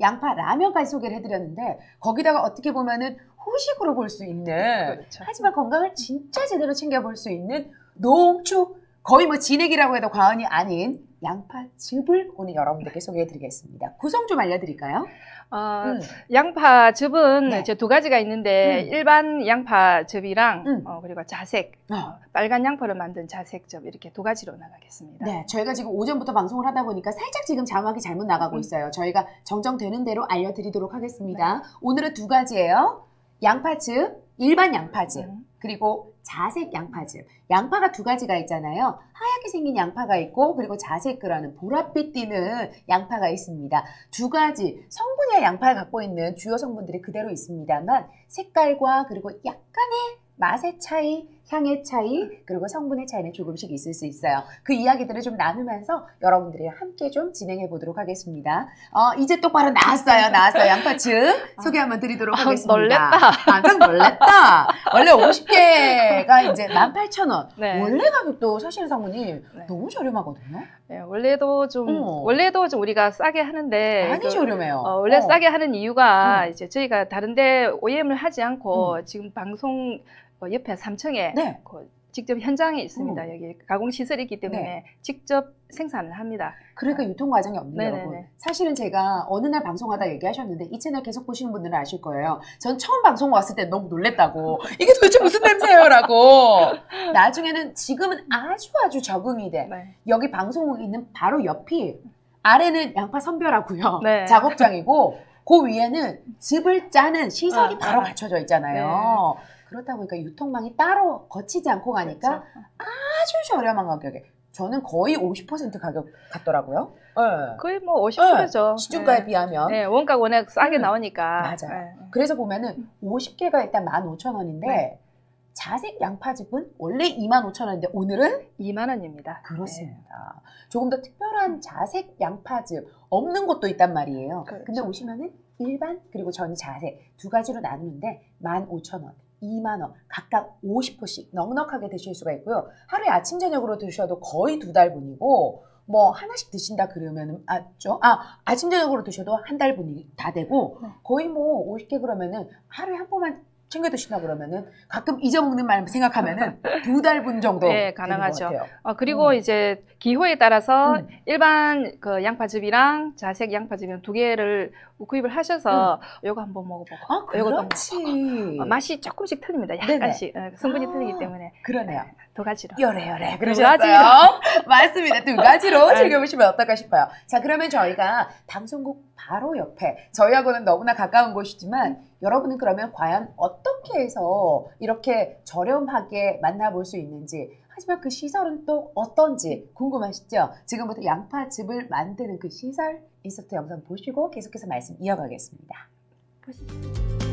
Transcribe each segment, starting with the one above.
양파 라면까지 소개를 해드렸는데 거기다가 어떻게 보면은 후식으로 볼 수 있는 그렇죠. 하지만 건강을 진짜 제대로 챙겨볼 수 있는 농축 거의 뭐 진액이라고 해도 과언이 아닌 양파즙을 오늘 여러분들께 소개해드리겠습니다. 구성 좀 알려드릴까요? 어, 음. 양파즙은 네. 두 가지가 있는데 음. 일반 양파즙이랑 음. 어, 그리고 자색, 어. 어, 빨간 양파를 만든 자색즙 이렇게 두 가지로 나가겠습니다. 네, 저희가 지금 오전부터 방송을 하다 보니까 살짝 지금 자막이 잘못 나가고 음. 있어요. 저희가 정정되는 대로 알려드리도록 하겠습니다. 오늘은 두 가지예요. 양파즙, 일반 양파즙, 음. 그리고 자색 양파즙. 양파가 두 가지가 있잖아요. 하얗게 생긴 양파가 있고 그리고 자색 그라는 보랏빛 띠는 양파가 있습니다. 두 가지 성분이야 양파를 갖고 있는 주요 성분들이 그대로 있습니다만 색깔과 그리고 약간의 맛의 차이, 향의 차이, 그리고 성분의 차이는 조금씩 있을 수 있어요. 그 이야기들을 좀 나누면서 여러분들이 함께 좀 진행해 보도록 하겠습니다. 어, 이제 똑바로 나왔어요. 나왔어요. 양파즙 소개 한번 드리도록 아, 하겠습니다. 놀랬다. 깜짝 놀랬다. 원래 50개가 이제 18,000원. 네. 원래 가격도 사실 사모님 네. 너무 저렴하거든요. 네, 원래도 좀 어. 원래도 좀 우리가 싸게 하는데 많이 그, 저렴해요. 어, 원래 어. 싸게 하는 이유가 음. 이제 저희가 다른데 OEM을 하지 않고 지금 방송 어, 옆에 3층에 네. 그 직접 현장에 있습니다. 음. 여기 가공 시설이 있기 때문에 네. 직접 생산을 합니다. 그러니까 유통 과정이 없는 네네네. 여러분. 사실은 제가 어느 날 방송하다 얘기하셨는데 이 채널 계속 보시는 분들은 아실 거예요. 전 처음 방송 왔을 때 너무 놀랬다고. 이게 도대체 무슨 냄새예요라고. 나중에는 지금은 아주 아주 적응이 돼. 네. 여기 방송국 있는 바로 옆이 아래는 양파 선별하고요. 네. 작업장이고 그 위에는 즙을 짜는 시설이 어, 바로 어. 갖춰져 있잖아요. 그렇다 보니까 유통망이 따로 거치지 않고 가니까 그렇죠. 아주 저렴한 가격에 저는 거의 50% 가격 같더라고요. 네. 거의 뭐 50%죠. 시중가에 비하면. 네, 원가 워낙 싸게 음. 나오니까. 맞아요. 네. 그래서 보면은 50개가 일단 15,000원인데 네. 자색 양파즙은 원래 25,000원인데 오늘은 2만 원입니다. 그렇습니다. 조금 더 특별한 자색 양파즙 없는 곳도 있단 말이에요. 그렇죠. 근데 오시면은 일반 그리고 전 자색 두 가지로 나누는데 15,000원, 2만 원 각각 50호씩 넉넉하게 드실 수가 있고요. 하루에 아침 저녁으로 드셔도 거의 두 달분이고 뭐 하나씩 드신다 그러면은 아죠. 아 아침 저녁으로 드셔도 한 달분이 다 되고 네. 거의 뭐 50개 그러면은 하루에 한 번만 챙겨 드신다 그러면은 가끔 잊어먹는 말 생각하면은 두 달 분 정도 네, 되는 것 가능하죠. 같아요. 어, 그리고 음. 이제 기호에 따라서 음. 일반 그 양파즙이랑 자색 양파즙이랑 두 개를 구입을 하셔서 요거 한번 먹어보고 아 요것도 그렇지. 어, 맛이 조금씩 틀립니다. 약간씩 어, 성분이 아. 틀리기 때문에 그러네요. 두 가지로. 요래요래 두 그러셨어요. 맞습니다. 두 가지로 즐겨보시면 어떨까 싶어요. 자 그러면 저희가 방송국 바로 옆에 저희하고는 너무나 가까운 곳이지만 여러분은 그러면 과연 어떻게 해서 이렇게 저렴하게 만나볼 수 있는지 하지만 그 시설은 또 어떤지 궁금하시죠? 지금부터 양파즙을 만드는 그 시설 인서트 영상 보시고 계속해서 말씀 이어가겠습니다. 네,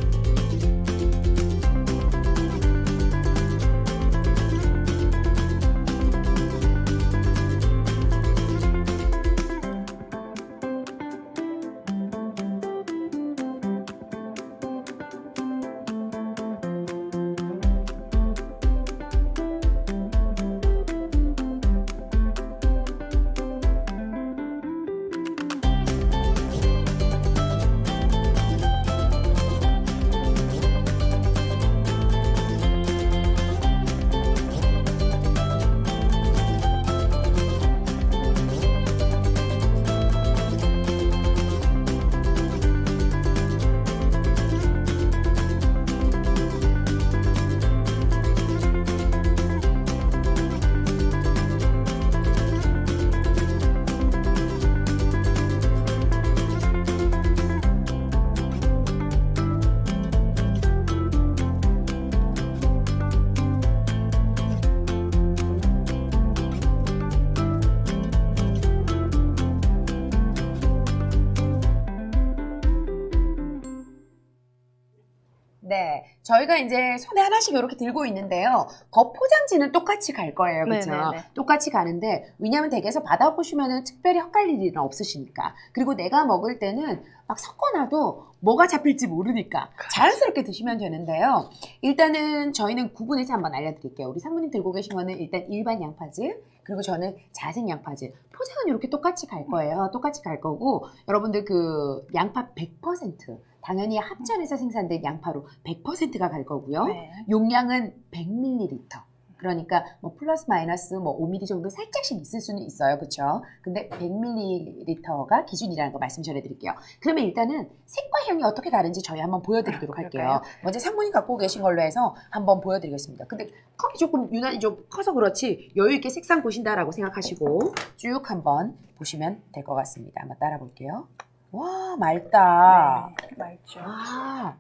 저희가 이제 손에 하나씩 이렇게 들고 있는데요. 겉포장지는 똑같이 갈 거예요, 그렇죠? 네네네. 똑같이 가는데 왜냐하면 댁에서 받아보시면은 특별히 헷갈릴 일은 없으시니까. 그리고 내가 먹을 때는 막 섞어놔도 뭐가 잡힐지 모르니까 자연스럽게 드시면 되는데요. 일단은 저희는 구분해서 한번 알려드릴게요. 우리 상무님 들고 계신 거는 일단 일반 양파즙, 그리고 저는 자색 양파즙. 포장은 이렇게 똑같이 갈 거예요. 똑같이 갈 거고 여러분들 그 양파 100% 당연히 합천에서 생산된 양파로 100%가 갈 거고요. 네. 용량은 100ml. 그러니까 뭐 플러스 마이너스 뭐 5ml 정도 살짝씩 있을 수는 있어요. 그렇죠? 근데 100ml가 기준이라는 거 말씀 전해 드릴게요. 그러면 일단은 색과 향이 어떻게 다른지 저희 한번 보여 드리도록 할게요. 그럴까요? 먼저 상무님 갖고 계신 걸로 해서 한번 보여 드리겠습니다. 근데 컵이 조금 유난히 좀 커서 그렇지 여유 있게 색상 보신다라고 생각하시고 쭉 한번 보시면 될 것 같습니다. 한번 따라 볼게요. 와 맑다. 네, 맑죠. 아,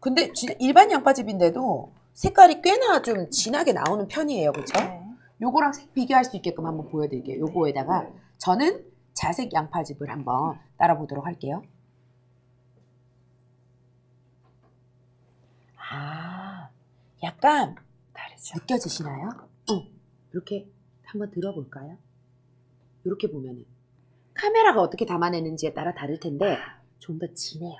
근데 진짜 일반 양파즙인데도 색깔이 꽤나 좀 진하게 나오는 편이에요. 그렇죠? 네. 요거랑 색 비교할 수 있게끔 한번 보여드릴게요. 요거에다가 저는 자색 양파즙을 한번 따라 보도록 할게요. 아, 약간 다르죠. 느껴지시나요? 어, 이렇게 한번 들어볼까요? 이렇게 보면은 카메라가 어떻게 담아내는지에 따라 다를 텐데 좀 더 진해요.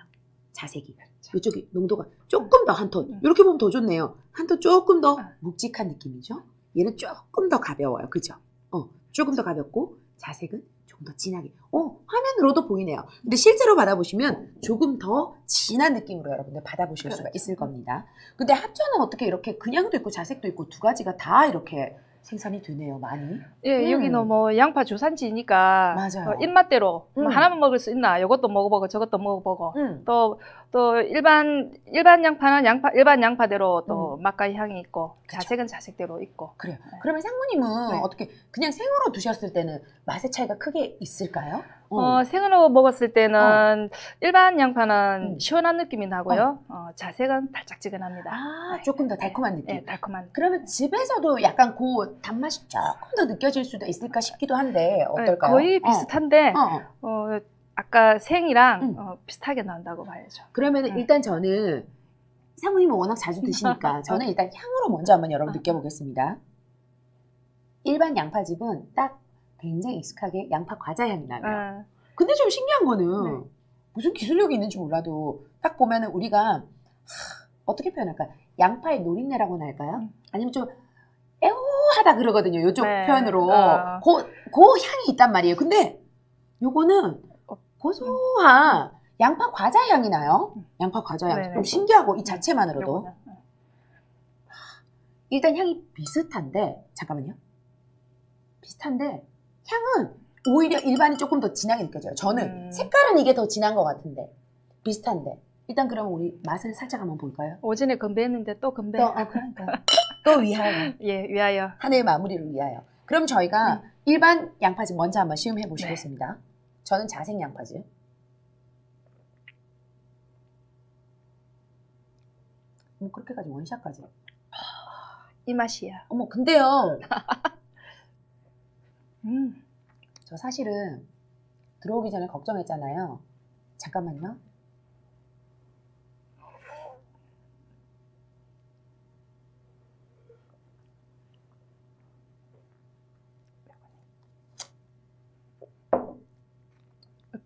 자색이. 이쪽이 농도가 조금 더 한 톤. 음. 이렇게 보면 더 좋네요. 한 톤 조금 더 아. 묵직한 느낌이죠. 얘는 조금 더 가벼워요. 그죠? 어, 조금 더 가볍고 자색은 좀더 진하게. 어, 화면으로도 보이네요. 근데 실제로 받아보시면 조금 더 진한 느낌으로 여러분들 받아보실 수가 그렇죠. 있을 겁니다. 근데 합전은 어떻게 이렇게 그냥도 있고 자색도 있고 두 가지가 다 이렇게 생산이 되네요. 많이. 예, 음. 여기는 뭐 양파 주산지니까 맞아요. 어, 입맛대로 뭐 음. 하나만 먹을 수 있나? 이것도 먹어보고 저것도 먹어보고 음. 또또 일반 일반 양파는 양파 일반 양파대로 또 맛과 향이 있고 음. 그쵸. 자색은 자색대로 있고 그래요. 네. 그러면 상무님은 네. 어떻게 그냥 생으로 두셨을 때는 맛의 차이가 크게 있을까요? 어, 생으로 먹었을 때는 일반 양파는 어. 음. 시원한 느낌이 나고요. 어, 자색은 달짝지근합니다. 아, 네. 조금 더 달콤한 느낌. 예, 달콤한. 그러면 집에서도 약간 그 단맛이 조금 더 느껴질 수도 있을까 싶기도 한데 어떨까요? 네, 거의 어. 비슷한데 어, 어. 어, 아까 생이랑 음. 어, 비슷하게 나온다고 봐야죠. 그러면 음. 일단 저는 사모님은 워낙 자주 드시니까 저는 일단 향으로 먼저 한번 여러분 느껴보겠습니다. 일반 양파즙은 딱 굉장히 익숙하게 양파 과자 향이 나요. 어, 근데 좀 신기한 거는 네. 무슨 기술력이 있는지 몰라도 딱 보면 은 우리가 하, 어떻게 표현할까? 양파의 노린내라고나 할까요? 음. 아니면 좀 애호하다 그러거든요. 이쪽 네. 표현으로 어. 그, 그 향이 있단 말이에요. 근데 요거는 어. 고소한 양파 과자 향이 나요. 음. 양파 과자 향. 좀 신기하고 이 자체만으로도 요거는. 일단 향이 비슷한데 잠깐만요. 비슷한데 향은 오히려 일반이 조금 더 진하게 느껴져요. 저는 음. 색깔은 이게 더 진한 것 같은데 비슷한데 일단 그러면 우리 맛을 살짝 한번 볼까요? 오전에 건배했는데 또 건배. 또 아, 그러니까 또 위하여 예, 위하여. 한 해의 마무리를 위하여. 그럼 저희가 음. 일반 양파즙 먼저 한번 시음해 보시겠습니다. 저는 자색 양파즙. 뭐 그렇게까지 원샷까지. 이 맛이야. 어머 근데요 음. 저 사실은 들어오기 전에 걱정했잖아요. 잠깐만요.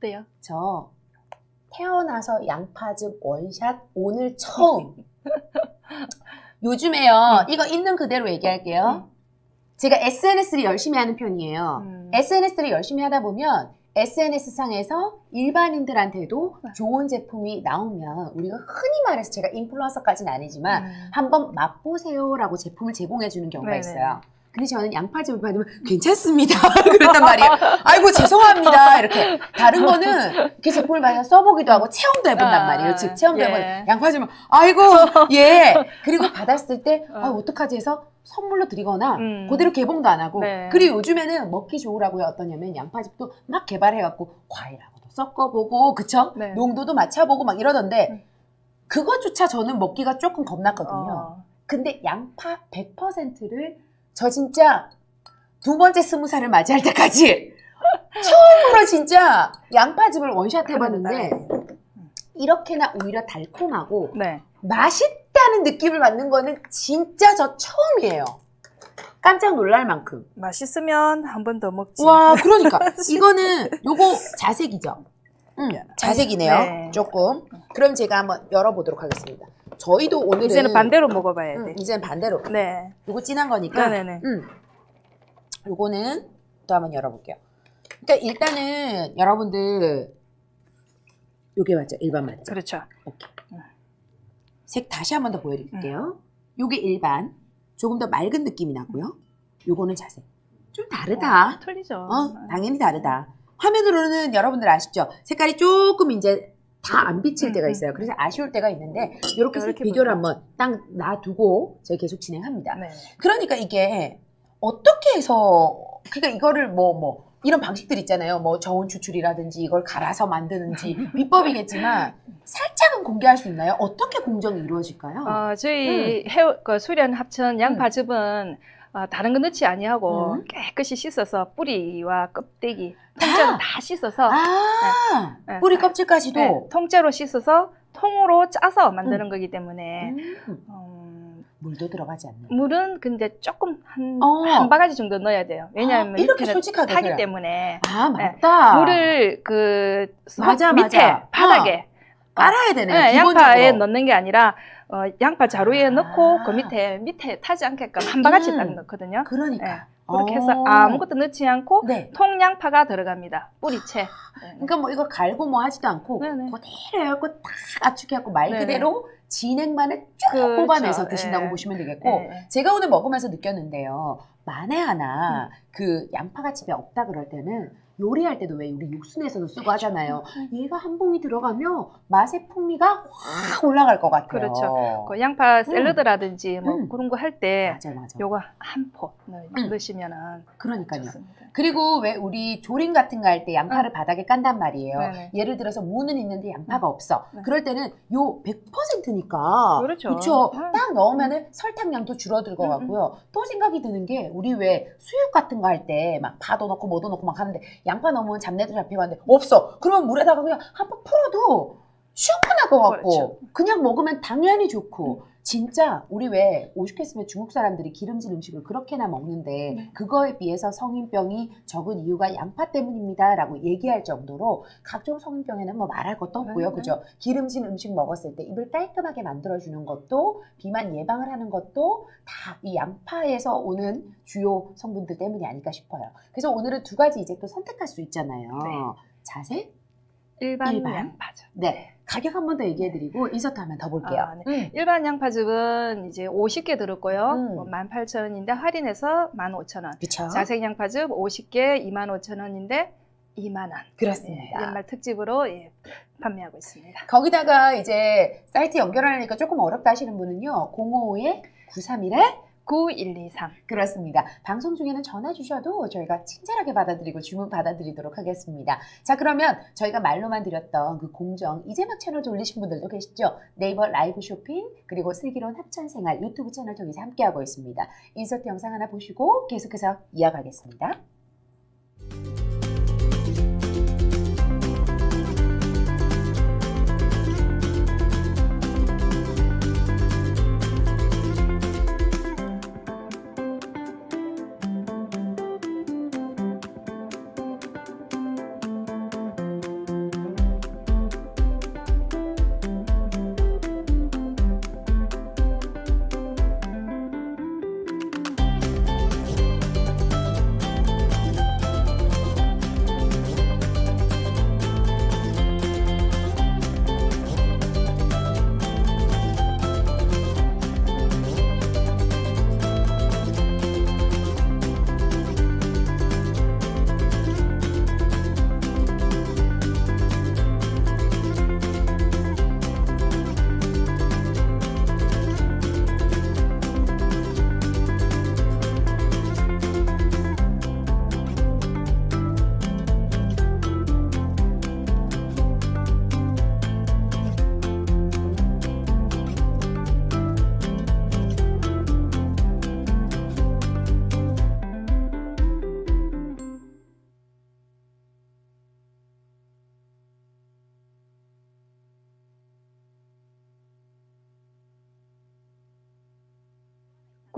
어때요? 저 태어나서 양파즙 원샷 오늘 처음. 요즘에요. 이거 있는 그대로 얘기할게요. 제가 SNS를 열심히 하는 편이에요. 음. SNS를 열심히 하다 보면 SNS 상에서 일반인들한테도 네. 좋은 제품이 나오면 우리가 흔히 말해서 제가 인플루언서까지는 아니지만 음. 한번 맛보세요라고 제품을 제공해 주는 경우가 네네. 있어요. 근데 저는 양파즙을 받으면 괜찮습니다. 그랬단 말이에요. 아이고 죄송합니다. 이렇게 다른 거는 이렇게 제품을 받아서 써보기도 하고 체험도 해본단 아, 말이에요. 즉 체험도 예. 해본 양파즙은 아이고 예 그리고 받았을 때 어. 아, 어떡하지 해서 선물로 드리거나 음. 그대로 개봉도 안 하고 네. 그리고 요즘에는 먹기 좋으라고요 어떠냐면 양파즙도 막 개발해갖고 과일하고도 섞어보고 그쵸? 네. 농도도 맞춰보고 막 이러던데 음. 그것조차 저는 먹기가 조금 겁났거든요. 어. 근데 양파 100%를 저 진짜 두 번째 스무 살을 맞이할 때까지 처음으로 진짜 양파즙을 원샷 해봤는데 이렇게나 오히려 달콤하고 네. 맛있다는 느낌을 받는 거는 진짜 저 처음이에요. 깜짝 놀랄 만큼. 맛있으면 한 번 더 먹지. 와, 그러니까 이거는 요거 자색이죠. 음, 자색이네요. 네. 조금. 그럼 제가 한번 열어보도록 하겠습니다. 저희도 오늘은 이제는 반대로 먹어봐야 음, 돼. 이제는 반대로. 네. 요거 진한 거니까. 네네네. 음. 요거는 또 한번 열어볼게요. 그러니까 일단은 여러분들 요게 맞죠? 일반 맞죠? 그렇죠. 오케이. 색 다시 한 번 더 보여드릴게요. 요게 일반. 조금 더 맑은 느낌이 나고요. 요거는 자색. 좀 다르다. 어, 틀리죠. 어, 당연히 다르다. 화면으로는 여러분들 아시죠? 색깔이 조금 이제 다 안 비칠 음, 때가 음. 있어요. 그래서 아쉬울 때가 있는데 이렇게 색 이렇게 비교를. 한번 딱 놔두고 제가 계속 진행합니다. 네. 그러니까 이게 어떻게 해서 그러니까 이거를 뭐뭐 이런 방식들 있잖아요. 뭐 저온 추출이라든지 이걸 갈아서 만드는지 비법이겠지만 살짝은 공개할 수 있나요? 어떻게 공정이 이루어질까요? 어, 저희 해, 그 수련 합천 양파즙은 어, 다른 거 넣지 아니하고 음. 깨끗이 씻어서 뿌리와 껍데기 통째로 다 씻어서 아, 네, 뿌리 다- 껍질까지도 네, 통째로 씻어서 통으로 짜서 만드는 거기 때문에 음, 음, 물도 들어가지 않는. 물은 근데 조금 한, 어. 한 바가지 정도 넣어야 돼요. 왜냐하면 아, 이렇게 솔직하게 타기 그래요. 때문에 아 맞다. 물을 그속 맞아, 밑에 맞아. 바닥에 깔아야 되네요. 네. 양파에 넣는 게 아니라 어, 양파 자루에 아. 넣고 그 밑에 밑에 타지 않게끔 한 바가지 음. 딱 넣거든요. 그러니까 네, 그렇게 해서 어. 아무것도 넣지 않고 네. 통양파가 들어갑니다. 뿌리채. 네. 그러니까 뭐 이걸 갈고 뭐 하지도 않고 네네. 그대로 해갖고 딱 압축해 갖고 말 네네. 그대로 진액만을 쫙 그렇죠. 뽑아내서 드신다고 네. 보시면 되겠고 네. 제가 오늘 먹으면서 느꼈는데요. 만에 하나 음. 그 양파가 집에 없다 그럴 때는 요리할 때도 왜 우리 육순에서도 쓰고 하잖아요. 얘가 한 봉이 들어가면 맛의 풍미가 확 올라갈 것 같아요. 그렇죠. 그 양파 샐러드라든지 뭐 음. 그런 거 할 때 맞아 맞아. 요거 한포 음. 넣으시면은 그러니까요. 좋습니다. 그리고 왜 우리 조림 같은 거 할 때 양파를 바닥에 깐단 말이에요. 네네. 예를 들어서 무는 있는데 양파가 없어. 네. 그럴 때는 요 100%니까 그렇죠. 그렇죠. 음. 딱 넣으면은 설탕량도 줄어들 것 음, 같고요. 또 생각이 드는 게 우리 왜 수육 같은 거 할 때 막 파도 넣고 뭐도 넣고 막 하는데 양파 넣으면 잡내도 잡히고 하는데 없어. 그러면 물에다가 그냥 한 번 풀어도 충분할 것 같고 그렇죠. 그냥 먹으면 당연히 좋고 진짜 우리 왜 오죽했으면 중국 사람들이 기름진 음식을 그렇게나 먹는데 네. 그거에 비해서 성인병이 적은 이유가 양파 때문입니다라고 얘기할 정도로 각종 성인병에는 뭐 말할 것도 없고요, 네, 그죠? 기름진 음식 먹었을 때 입을 깔끔하게 만들어 주는 것도 비만 예방을 하는 것도 다 이 양파에서 오는 주요 성분들 때문이 아닐까 싶어요. 그래서 오늘은 두 가지 이제 또 선택할 수 있잖아요. 네. 자색, 일반, 일반? 양파즙. 네 가격 한 번 더 얘기해드리고 인서트 한번 더 볼게요. 아, 네. 음. 일반 양파즙은 이제 50개 들었고요. 음. 뭐 18,000원인데 할인해서 15,000원. 그쵸? 자색 양파즙 50개 25,000원인데 2만 원. 그렇습니다. 예, 연말 특집으로 예, 판매하고 있습니다. 거기다가 이제 사이트 연결하려니까 조금 어렵다 하시는 분은요. 055에 931에 9123. 그렇습니다. 방송 중에는 전화 주셔도 저희가 친절하게 받아드리고 주문 받아드리도록 하겠습니다. 자, 그러면 저희가 말로만 드렸던 그 공정, 이제 막 채널 돌리신 분들도 계시죠? 네이버 라이브 쇼핑, 그리고 슬기로운 합천생활 유튜브 채널 통해서 함께하고 있습니다. 인서트 영상 하나 보시고 계속해서 이어가겠습니다.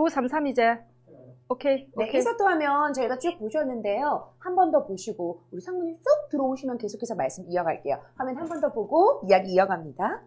구삼삼 이제 오케이. 네, 오케이. 인서트 화면 저희가 쭉 보셨는데요. 한 번 더 보시고 우리 상무님 쏙 들어오시면 계속해서 말씀 이어갈게요. 화면 한 번 더 보고 이야기 이어갑니다.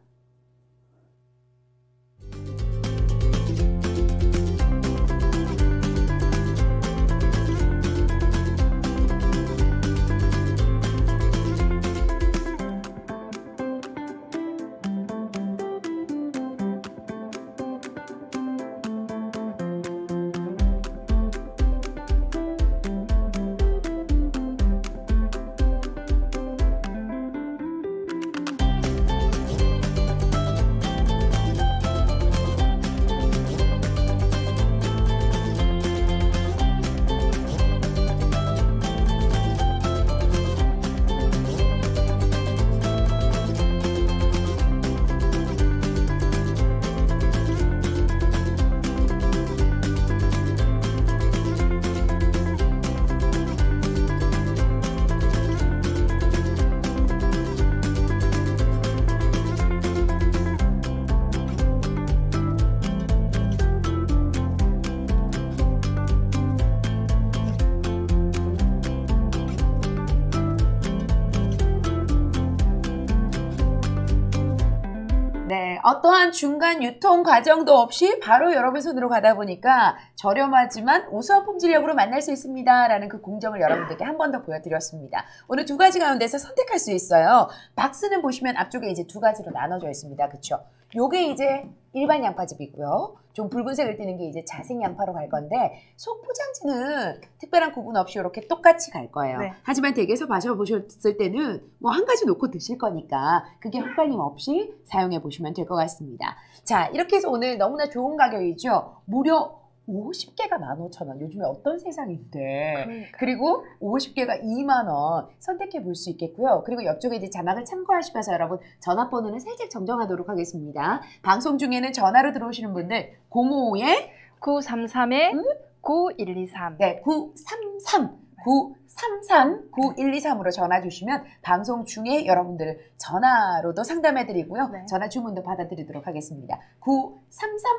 어떠한 중간 유통 과정도 없이 바로 여러분 손으로 가다 보니까 저렴하지만 우수한 품질력으로 만날 수 있습니다 라는 그 공정을 여러분들께 한 번 더 보여드렸습니다. 오늘 두 가지 가운데서 선택할 수 있어요. 박스는 보시면 앞쪽에 이제 두 가지로 나눠져 있습니다. 그쵸? 요게 이제 일반 양파즙이고요. 좀 붉은색을 띠는 게 이제 자색 양파로 갈 건데 속 포장지는 특별한 구분 없이 이렇게 똑같이 갈 거예요. 네. 하지만 댁에서 마셔보셨을 때는 뭐 한 가지 놓고 드실 거니까 그게 헛갈림 없이 사용해 보시면 될 것 같습니다. 자, 이렇게 해서 오늘 너무나 좋은 가격이죠. 무려 50개가 15,000원. 요즘에 어떤 세상인데. 그러니까. 그리고 50개가 2만 원 선택해 볼 수 있겠고요. 그리고 옆쪽에 이제 자막을 참고하시면서 여러분 전화번호는 살짝 정정하도록 하겠습니다. 방송 중에는 전화로 들어오시는 분들 055에 933에 음? 9123. 네, 933 933 9123으로 전화 주시면 방송 중에 여러분들 전화로도 상담해 드리고요. 네. 전화 주문도 받아 드리도록 하겠습니다. 933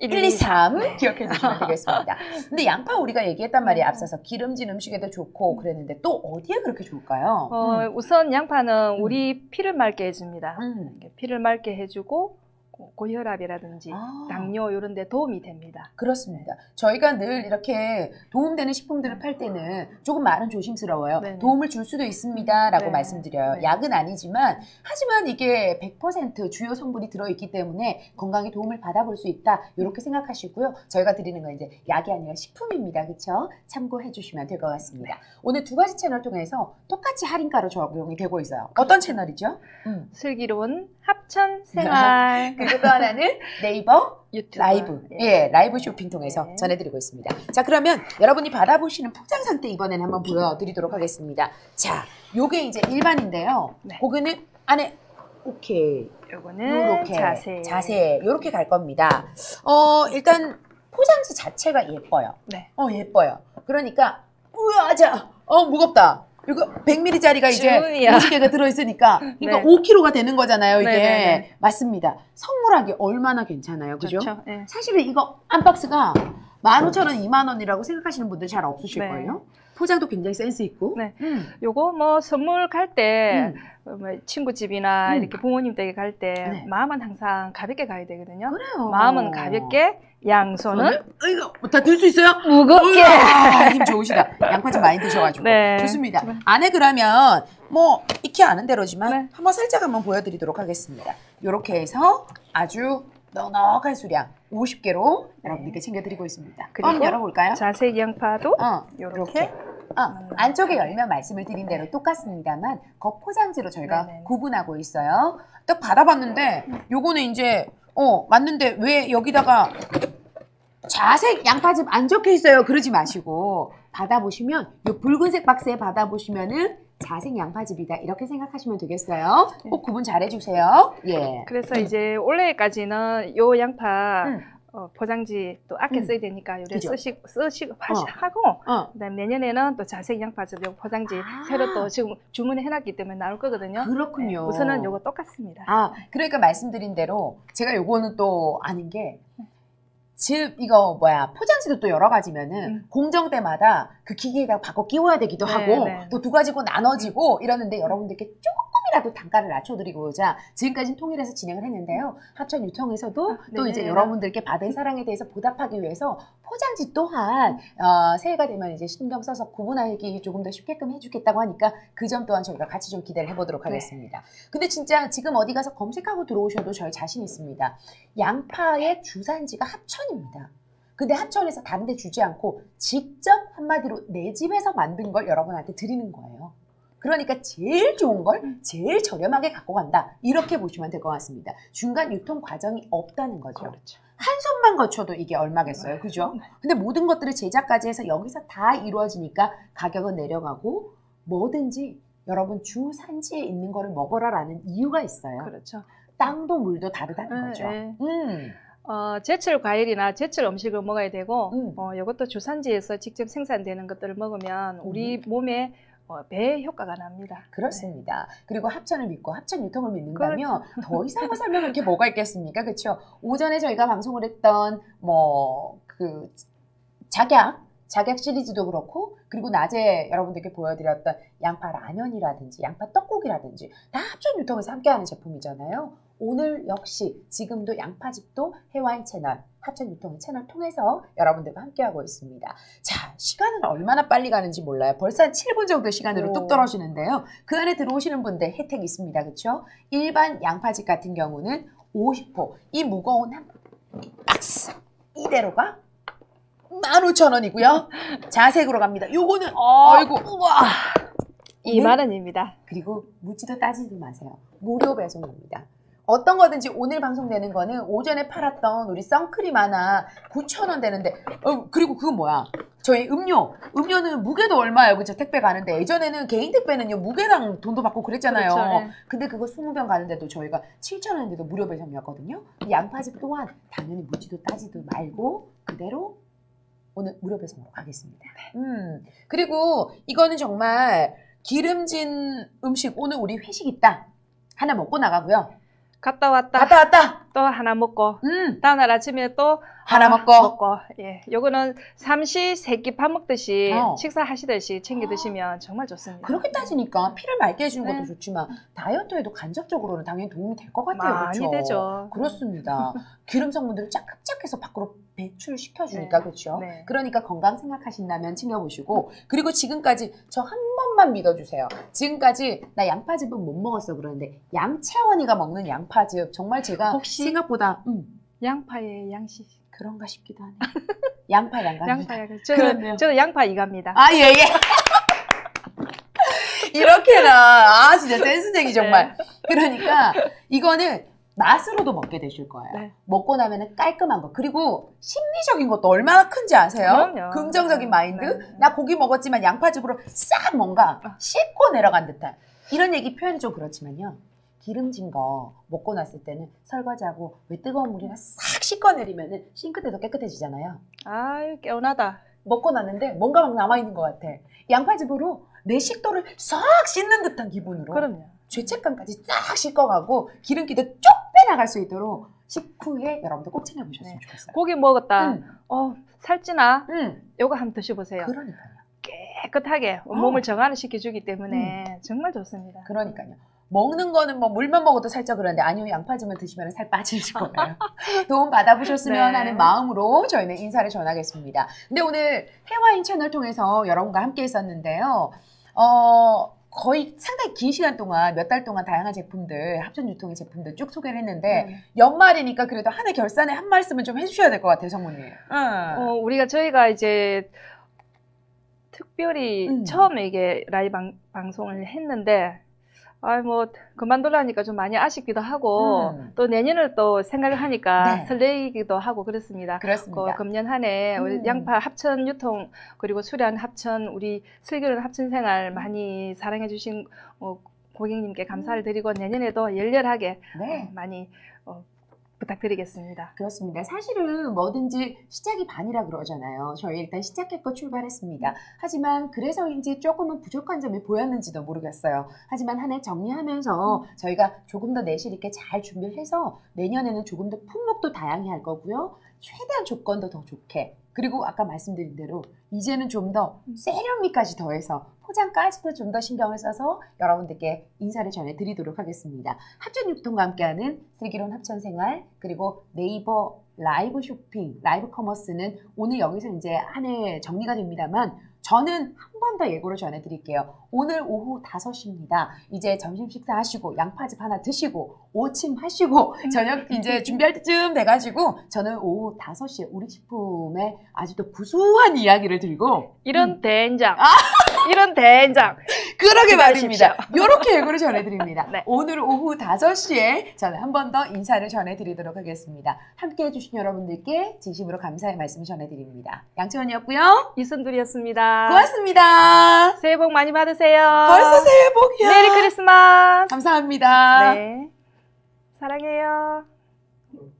9123 네. 기억해 주시면 되겠습니다. 근데 양파 우리가 얘기했단 말이에요. 음. 앞서서 기름진 음식에도 좋고 그랬는데 또 어디에 그렇게 좋을까요? 어, 음. 우선 양파는 우리 피를 맑게 해줍니다. 음. 피를 맑게 해주고 고- 고혈압이라든지 아. 당뇨 이런 데 도움이 됩니다. 그렇습니다. 저희가 늘 이렇게 도움되는 식품들을 팔 때는 조금 말은 조심스러워요. 네네. 도움을 줄 수도 있습니다라고 네. 말씀드려요. 네. 약은 아니지만 하지만 이게 100% 주요 성분이 들어있기 때문에 건강에 도움을 받아볼 수 있다. 이렇게 생각하시고요. 저희가 드리는 건 이제 약이 아니라 식품입니다. 그렇죠? 참고해 주시면 될 것 같습니다. 오늘 두 가지 채널 통해서 똑같이 할인가로 적용이 되고 있어요. 어떤 채널이죠? 음. 슬기로운 합천 생활 그리고 또 하나는 네이버 유튜브 라이브, 예, 라이브 쇼핑 통해서 네. 전해드리고 있습니다. 자, 그러면 여러분이 받아보시는 포장 상태 이번엔 한번 보여드리도록 하겠습니다. 자, 요게 이제 일반인데요. 네. 고기는 안에 오케이, 요거는 요렇게 자세. 자세, 요렇게 갈 겁니다. 어, 일단 포장지 자체가 예뻐요. 네. 어, 예뻐요. 그러니까 우와 자, 어 무겁다. 이거 100ml짜리가 이제 주문이야. 50개가 들어있으니까 그러니까 네. 5kg가 되는 거잖아요. 이게 네 네 네. 맞습니다. 선물하기 얼마나 괜찮아요, 그죠? 좋죠. 예. 사실은 이거 한 박스가 15,000원, 2만 원이라고 생각하시는 분들 잘 없으실 네. 거예요. 포장도 굉장히 센스 있고. 네. 음. 요거 뭐 선물 갈때 음. 어, 뭐 친구 집이나 음. 이렇게 부모님 댁에 갈때 네. 마음은 항상 가볍게 가야 되거든요. 그래요. 마음은 가볍게, 양손은 이거 다 들 수 있어요? 무겁게. 우와, 힘 좋으시다. 양파 좀 많이 드셔가지고. 네. 좋습니다. 안에 그러면 뭐 익히 아는 대로지만 네. 한번 살짝 한번 보여드리도록 하겠습니다. 이렇게 해서 아주 넉넉한 수량 50개로 여러분들께 챙겨드리고 있습니다. 그리고 한번 열어볼까요? 자색 양파도 어, 요렇게. 어, 음. 안쪽에 열면 말씀을 드린 대로 똑같습니다만 겉 포장지로 저희가 네네네. 구분하고 있어요. 딱 받아봤는데 요거는 이제 어 맞는데 왜 여기다가 자색 양파즙 안 적혀 있어요. 그러지 마시고 받아보시면 요 붉은색 박스에 받아보시면은 자색 양파즙이다 이렇게 생각하시면 되겠어요. 네. 꼭 구분 잘해주세요. 예. 그래서 이제 올해까지는 요 양파 음. 어, 포장지 또 아껴 음. 써야 되니까 요래 그죠. 쓰시 쓰시고 하시, 어. 하고 어. 그다음 내년에는 또 자색 양파즙 요 포장지 아. 새로 또 지금 주문을 해놨기 때문에 나올 거거든요. 그렇군요. 네, 우선은 요거 똑같습니다. 아, 그러니까 말씀드린 대로 제가 요거는 또 아는 게 즉 이거 뭐야 포장지도 또 여러 가지면은 음. 공정 때마다 그 기계에다 바꿔 끼워야 되기도 네, 하고 네. 또두 가지고 나눠지고 이러는데 여러분들께 조금이라도 단가를 낮춰드리고자 지금까지 통일해서 진행을 했는데요 합천 유통에서도 아, 또 네. 이제 여러분들께 받은 사랑에 대해서 보답하기 위해서 포장지 또한 어, 새해가 되면 이제 신경 써서 구분하기 조금 더 쉽게끔 해주겠다고 하니까 그 점 또한 저희가 같이 좀 기대를 해보도록 네. 하겠습니다. 근데 진짜 지금 어디 가서 검색하고 들어오셔도 저희 자신 있습니다. 양파의 주산지가 합천입니다. 근데 합천에서 다른 데 주지 않고 직접 한마디로 내 집에서 만든 걸 여러분한테 드리는 거예요. 그러니까 제일 좋은 걸 제일 저렴하게 갖고 간다. 이렇게 보시면 될 것 같습니다. 중간 유통 과정이 없다는 거죠. 그렇죠. 한 손만 거쳐도 이게 얼마겠어요. 그죠? 근데 모든 것들을 제작까지 해서 여기서 다 이루어지니까 가격은 내려가고 뭐든지 여러분 주 산지에 있는 거를 먹어라라는 이유가 있어요. 그렇죠. 땅도 물도 다르다는 네, 거죠. 네. 음. 어, 제철 과일이나 제철 음식을 먹어야 되고, 음. 어, 이것도 주산지에서 직접 생산되는 것들을 먹으면 우리 음. 몸에 어, 배 효과가 납니다. 그렇습니다. 그리고 합천을 믿고 합천 유통을 믿는다면 그렇죠. 더 이상 뭐 설명할 게 뭐가 있겠습니까? 그렇죠? 오전에 저희가 방송을 했던 뭐 그 작약 작약 시리즈도 그렇고 그리고 낮에 여러분들께 보여드렸던 양파 라면이라든지 양파 떡국이라든지 다 합천 유통에서 함께하는 제품이잖아요. 오늘 역시 지금도 양파집도 해와인 채널 합천 유통 채널 통해서 여러분들과 함께하고 있습니다. 자 시간은 얼마나 빨리 가는지 몰라요. 벌써 한 7분 정도 시간으로 오. 뚝 떨어지는데요. 그 안에 들어오시는 분들 혜택이 있습니다. 그렇죠? 일반 양파집 같은 경우는 50호 이 무거운 한 박스 이대로가 15,000원이고요. 자색으로 갑니다. 요거는 어, 아이고 우와. 2만 원입니다. 그리고 묻지도 따지도 마세요. 무료 배송입니다. 어떤 거든지 오늘 방송되는 거는 오전에 팔았던 우리 선크림 하나 9,000원 되는데 어, 그리고 그건 뭐야? 저희 음료 음료는 무게도 얼마예요? 그죠? 택배 가는데 예전에는 개인 택배는요 무게당 돈도 받고 그랬잖아요. 그렇죠, 네. 근데 그거 20병 가는데도 저희가 7,000원인데도 무료 배송이었거든요. 이 양파즙 또한 당연히 묻지도 따지도 말고 그대로 오늘 무료 배송으로 가겠습니다. 음. 그리고 이거는 정말 기름진 음식 오늘 우리 회식 있다. 하나 먹고 나가고요. 갔다 왔다. 갔다 왔다. 또 하나 먹고. 음. 다음날 아침에 또 하나 하나 먹고. 먹고. 예, 요거는 삼시 세끼 밥 먹듯이 어. 식사하시듯이 챙겨 드시면 정말 좋습니다. 그렇게 따지니까 피를 맑게 해주는 것도 네. 좋지만 다이어트에도 간접적으로는 당연히 도움이 될 것 같아요. 많이 그렇죠? 되죠. 그렇습니다. 기름 성분들을 쫙쫙해서 밖으로 배출시켜주니까 네. 그렇죠. 네. 그러니까 건강 생각하신다면 챙겨보시고 그리고 지금까지 저 한 번만 믿어주세요. 지금까지 나 양파즙은 못 먹었어 그러는데 양채원이가 먹는 양파즙 정말 제가 혹시- 생각보다 음, 양파의 양식. 그런가 싶기도 하네. 양파 양가. 양파야. 그렇네요. 저는, 저는 양파 이갑니다. 아 예예. 이렇게나 아 진짜 센스쟁이 정말. 네. 그러니까 이거는 맛으로도 먹게 되실 거예요. 네. 먹고 나면은 깔끔한 거. 그리고 심리적인 것도 얼마나 큰지 아세요? 그럼요. 긍정적인 네. 마인드. 네. 나 고기 먹었지만 양파즙으로 싹 뭔가 아. 씻고 내려간 듯한 이런 얘기 표현이 좀 그렇지만요. 기름진 거 먹고 났을 때는 설거지하고 왜 뜨거운 물이나 싹 씻어내리면은 싱크대도 깨끗해지잖아요. 아유, 개운하다. 먹고 났는데 뭔가 막 남아있는 것 같아. 양파즙으로 내 식도를 싹 씻는 듯한 기분으로 그럼요. 죄책감까지 싹 씻어가고 기름기도 쭉 빼나갈 수 있도록 식후에 여러분들 꼭 챙겨보셨으면 네. 좋겠어요. 고기 먹었다. 음, 어, 살찌나? 음, 요거 한번 드셔보세요. 그러니까요. 깨끗하게 어. 몸을 정화를 시켜주기 때문에 정말 좋습니다. 그러니까요. 먹는 거는 뭐 물만 먹어도 살쪄 그러는데 아니요 양파즙을 드시면 살 빠지실 거예요. 도움 받아보셨으면 네. 하는 마음으로 저희는 인사를 전하겠습니다. 근데 오늘 해와인 채널 통해서 여러분과 함께 했었는데요. 어, 거의 상당히 긴 시간 동안 몇 달 동안 다양한 제품들 합천 유통의 제품들 쭉 소개를 했는데 네. 연말이니까 그래도 한 해 결산에 한 말씀은 좀 해주셔야 될 것 같아요, 성모님. 응. 어, 우리가 저희가 이제 특별히 음. 처음에 이게 라이브 방, 방송을 했는데 아뭐 그만두라니까 좀 많이 아쉽기도 하고 음. 또 내년을 또 생각을 하니까 네. 설레이기도 하고 그렇습니다. 그렇습니다. 그 금년 한해 우리 음. 양파 합천 유통 그리고 수련 합천 우리 슬기로운 합천 생활 많이 사랑해 주신 어, 고객님께 감사를 드리고 내년에도 열렬하게 네. 어, 많이 어, 부탁드리겠습니다. 그렇습니다. 사실은 뭐든지 시작이 반이라 그러잖아요. 저희 일단 시작했고 출발했습니다. 하지만 그래서인지 조금은 부족한 점이 보였는지도 모르겠어요. 하지만 한 해 정리하면서 저희가 조금 더 내실 있게 잘 준비를 해서 내년에는 조금 더 품목도 다양해 할 거고요. 최대한 조건도 더 좋게. 그리고 아까 말씀드린 대로 이제는 좀 더 세련미까지 더해서 포장까지도 좀 더 신경을 써서 여러분들께 인사를 전해드리도록 하겠습니다. 합천육통과 함께하는 슬기로운 합천생활 그리고 네이버 라이브 쇼핑, 라이브 커머스는 오늘 여기서 이제 한 해 정리가 됩니다만 저는 한 번 더 예고를 전해드릴게요. 오늘 오후 5시입니다. 이제 점심 식사하시고 양파즙 하나 드시고 오침 하시고 저녁 이제 준비할 때쯤 돼가지고 저는 오후 5시에 우리 식품의 아주 또 구수한 이야기를 들고 이런 된장, 이런 된장. 그러게. 말입니다. 이렇게 예고를 전해드립니다. 네. 오늘 오후 5시에 저는 한 번 더 인사를 전해드리도록 하겠습니다. 함께 해주신 여러분들께 진심으로 감사의 말씀 전해드립니다. 양채원이었고요. 이순둘이었습니다. 고맙습니다. 새해 복 많이 받으세요. 벌써 새해 복이야. 메리 크리스마스. 감사합니다. 네. 사랑해요.